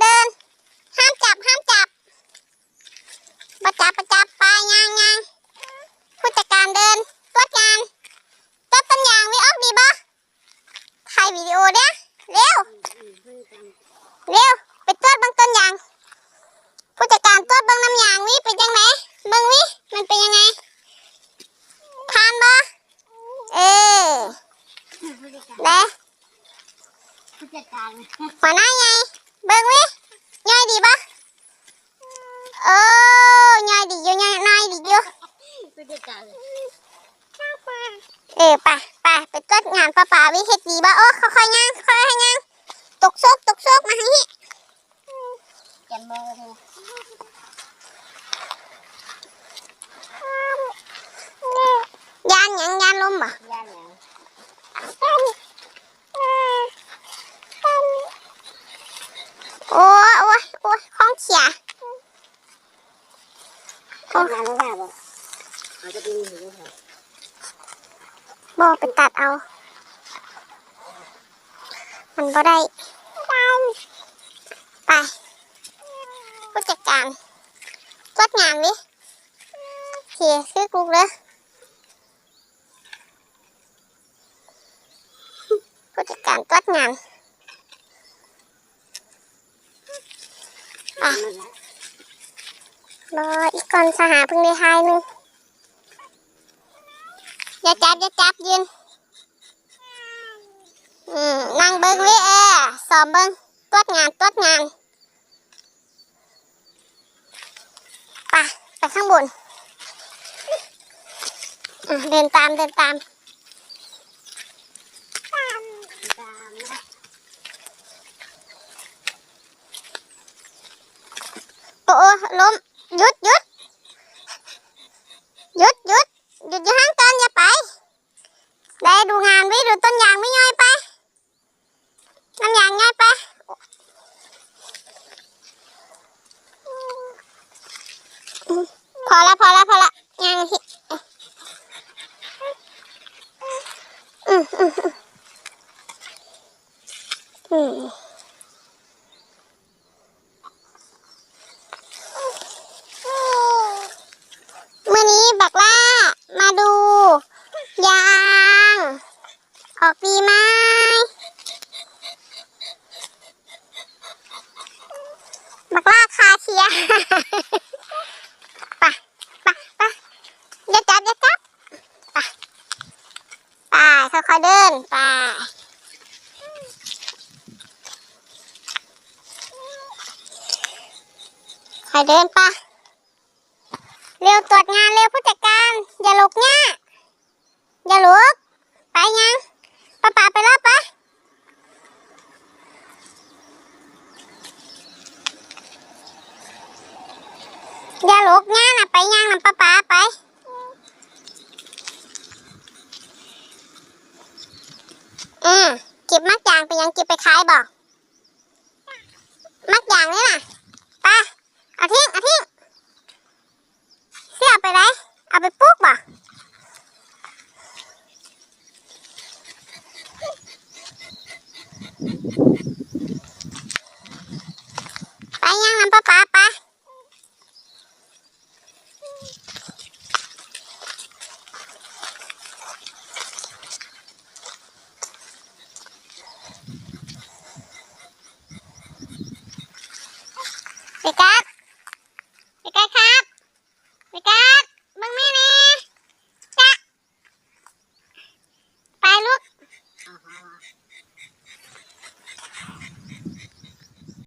เดิน ห้ามจับห้ามจับประจับประจับไปยางยางผู้จัดการเดินตรวจงานตรวจต้นยางวิออกดีบ่ถ่ายวิดีโอเด้อเร็วเร็วไปตรวจเบางต้นยางผู้จัดการตรวจเบางน้ำยางวิเป็นยังไงเบิ่งวิมันเป็นยังไงผ่านบ่เออเด้ผู้จัดการหัวหน้าไง เบิ่งวิย่อยดีปะเออย่อยดีอยู่ย่อยน้อยดีอยู่เออไปไปไปตรวจงานป้าป่าวิเฮ็ดดีปะโอ้ค่อยๆย่างค่อยๆย่างตกโซกตกโซกมาทางนี้แกมอร์เธอยานยังยานลมบ่ยานยัง โอ้ยโอ้ยโอ้ยของเสียทำงานไม่ได้บ่อาจจะเป็นหนูค่ะบอไปตัดเอา มันบ่ได้ไปผู้จัดการตรวจงานวิเฮียซื้อกุกเลยผู้จัดการตรวจงาน อะรออีกก่อนสหาเพิ่งได้ทายหนึงอย่าจับอย่าจับยืนอืมนั่งเบิ้งวิเอสอบเบิ้งตรวจงานตรวจงานไปไปข้างบนเดินตามเดินตาม ตามนะ โอ้โอ้ล้มหยุดหยุดหยุดหยุดหยุดอยู่ห้างต้นอย่าไป ได้ดูงานไว้ดูต้นยางไม่ย่อยไป น้ำยางย่อยไป พอละพอละพอละยางที่อืมอืมอืมอืม มื่อนี้บักล่า มาดู ยาง ออกดีไหมบักล่าคาเทียไปไปไปอย่าจับอย่าจับไปไปค่อยๆเดินไปค่อยเดินไปเร็วตรวจงานเร็วผู้จัดการ อย่าหลกเงี้ยอย่าหลกไปยังป้าป๋าไปแล้วไป อย่าหลกเงี้ยนะไปยังนำป้าป๋าไปอืมเก็บมักยางไปยังเก็บไปขายบ่มักยางนี่น่ะไปเอาทิ้งเอาทิ้งเสียไปไหนเอาไปปลูกบ่ไปยังน้ำป้าป๋าไปไปกัด